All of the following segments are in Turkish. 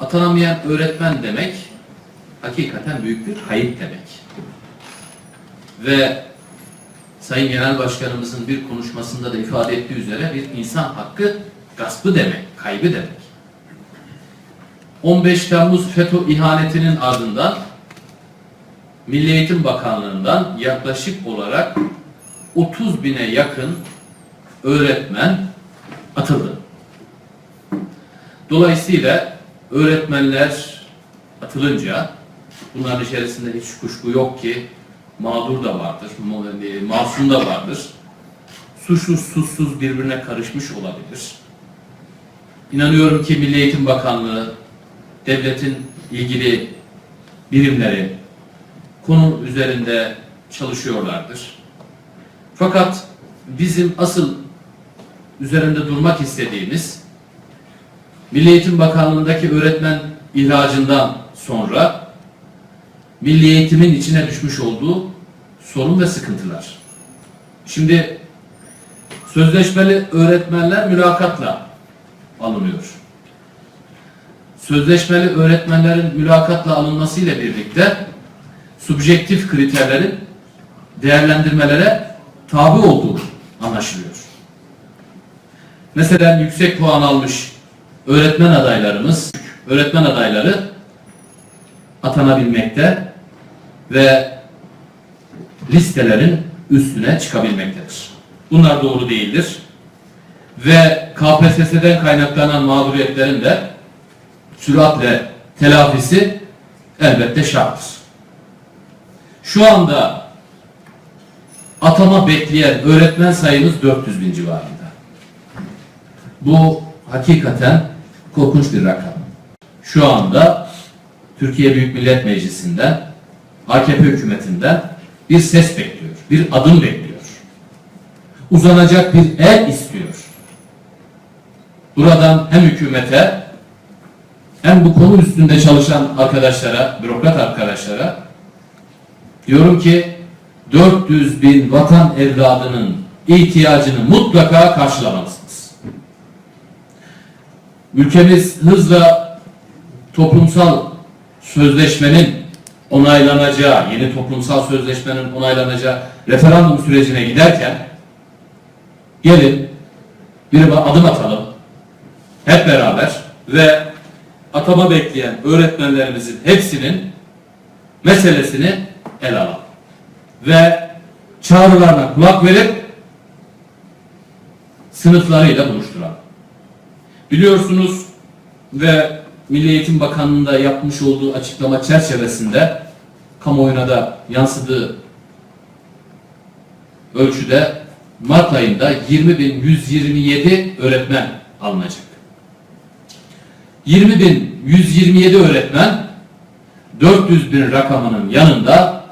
Atanamayan öğretmen demek hakikaten büyük bir kayıp demek. Ve Sayın Genel Başkanımızın bir konuşmasında da ifade ettiği üzere bir insan hakkı gaspı demek, kaybı demek. 15 Temmuz FETÖ ihanetinin ardından Milli Eğitim Bakanlığı'ndan yaklaşık olarak 30 bine yakın öğretmen atıldı. Dolayısıyla öğretmenler atılınca bunların içerisinde hiç kuşku yok ki mağdur da vardır, e, masum da vardır. Suçsuz suçsuz birbirine karışmış olabilir. İnanıyorum ki Milli Eğitim Bakanlığı, devletin ilgili birimleri konu üzerinde çalışıyorlardır. Fakat bizim asıl üzerinde durmak istediğimiz Milli Eğitim Bakanlığı'ndaki öğretmen ihracından sonra milli eğitimin içine düşmüş olduğu sorun ve sıkıntılar. Şimdi sözleşmeli öğretmenler mülakatla alınıyor. Sözleşmeli öğretmenlerin mülakatla alınmasıyla birlikte subjektif kriterlerin değerlendirmelere tabi olduğu anlaşılıyor. Mesela yüksek puan almış öğretmen adaylarımız, öğretmen adayları atanabilmekte ve listelerin üstüne çıkabilmektedir. Bunlar doğru değildir. Ve KPSS'den kaynaklanan mağduriyetlerin de süratle telafisi elbette şarttır. Şu anda atama bekleyen öğretmen sayımız 400 bin civarında. Bu hakikaten korkunç bir rakam. Şu anda Türkiye Büyük Millet Meclisi'nden, AKP hükümetinden bir ses bekliyor, bir adım bekliyor. Uzanacak bir el istiyor. Buradan hem hükümete hem bu konu üstünde çalışan arkadaşlara, bürokrat arkadaşlara diyorum ki 400 bin vatan evladının ihtiyacını mutlaka karşılamalısınız. Ülkemiz hızla toplumsal sözleşmenin onaylanacağı, yeni toplumsal sözleşmenin onaylanacağı referandum sürecine giderken gelin bir adım atalım hep beraber ve atama bekleyen öğretmenlerimizin hepsinin meselesini ele alalım. Ve çağrılarına kulak verip sınıflarıyla buluşturalım. Biliyorsunuz ve Milli Eğitim Bakanlığı'nda yapmış olduğu açıklama çerçevesinde kamuoyuna da yansıdığı ölçüde Mart ayında 20.127 öğretmen alınacak. 20.127 öğretmen 400 bin rakamının yanında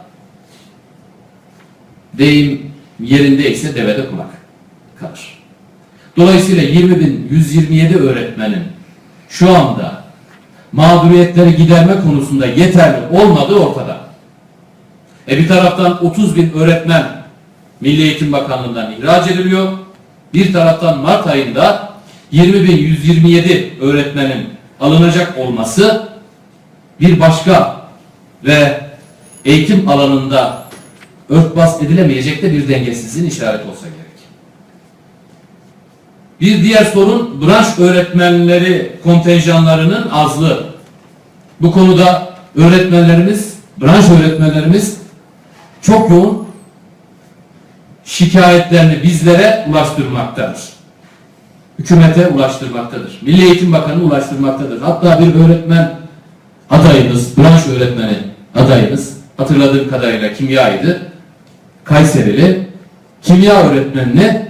deyim yerindeyse devede kulak kalır. Dolayısıyla 20.127 öğretmenin şu anda mağduriyetleri giderme konusunda yeterli olmadığı ortada. E bir taraftan 30 bin öğretmen Milli Eğitim Bakanlığı'ndan ihraç ediliyor. Bir taraftan Mart ayında 20.127 öğretmenin alınacak olması bir başka ve eğitim alanında örtbas edilemeyecek de bir dengesizliğin işareti olsa gerek. Bir diğer sorun branş öğretmenleri kontenjanlarının azlığı. Bu konuda öğretmenlerimiz, branş öğretmenlerimiz çok yoğun şikayetlerini bizlere ulaştırmaktadır. Hükümete ulaştırmaktadır. Milli Eğitim Bakanı ulaştırmaktadır. Hatta bir öğretmen adayımız, branş öğretmeni adayımız, hatırladığım kadarıyla kimyaydı. Kayserili kimya öğretmenini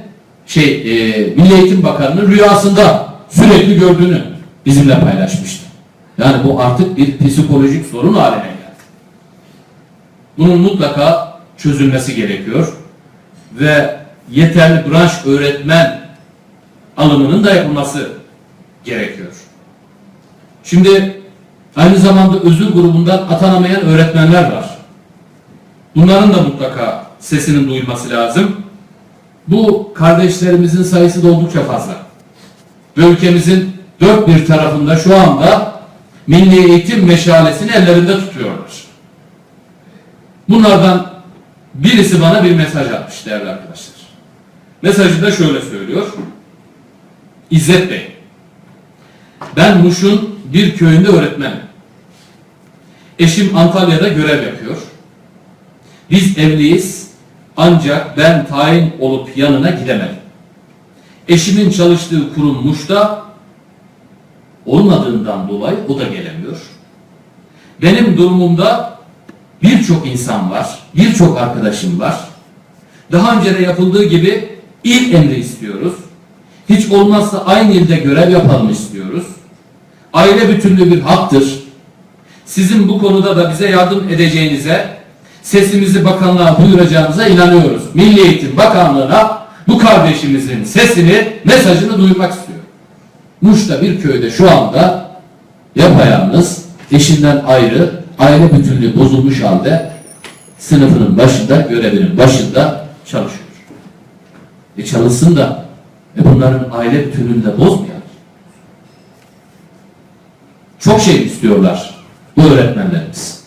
şey e, Milli Eğitim Bakanı'nın rüyasında sürekli gördüğünü bizimle paylaşmıştı. Yani bu artık bir psikolojik sorun haline geldi. Bunun mutlaka çözülmesi gerekiyor ve yeterli branş öğretmen alımının da yapılması gerekiyor. Şimdi aynı zamanda özür grubundan atanamayan öğretmenler var. Bunların da mutlaka sesinin duyulması lazım. Bu kardeşlerimizin sayısı da oldukça fazla. Ve ülkemizin dört bir tarafında şu anda milli eğitim meşalesini ellerinde tutuyorlar. Bunlardan birisi bana bir mesaj atmış değerli arkadaşlar. Mesajında şöyle söylüyor. İzzet Bey, ben Muş'un bir köyünde öğretmenim. Eşim Antalya'da görev yapıyor. Biz evliyiz ancak ben tayin olup yanına gidemedim. Eşimin çalıştığı kurum Muş'ta olmadığından dolayı o da gelemiyor. Benim durumumda birçok insan var, birçok arkadaşım var. Daha önce de yapıldığı gibi il emri istiyoruz. Hiç olmazsa aynı ilde görev yapalım istiyoruz. Aile bütünlüğü bir haktır. Sizin bu konuda da bize yardım edeceğinize, sesimizi bakanlığa duyuracağınıza inanıyoruz. Milli Eğitim Bakanlığı'na bu kardeşimizin sesini, mesajını duyurmak istiyorum. Muş'ta bir köyde şu anda yapayalnız, eşinden ayrı, aile bütünlüğü bozulmuş halde sınıfının başında, görevinin başında çalışıyor. E çalışsın da e bunların aile bütünlüğünü de bozmayalım. Çok şey istiyorlar bu öğretmenlerimiz.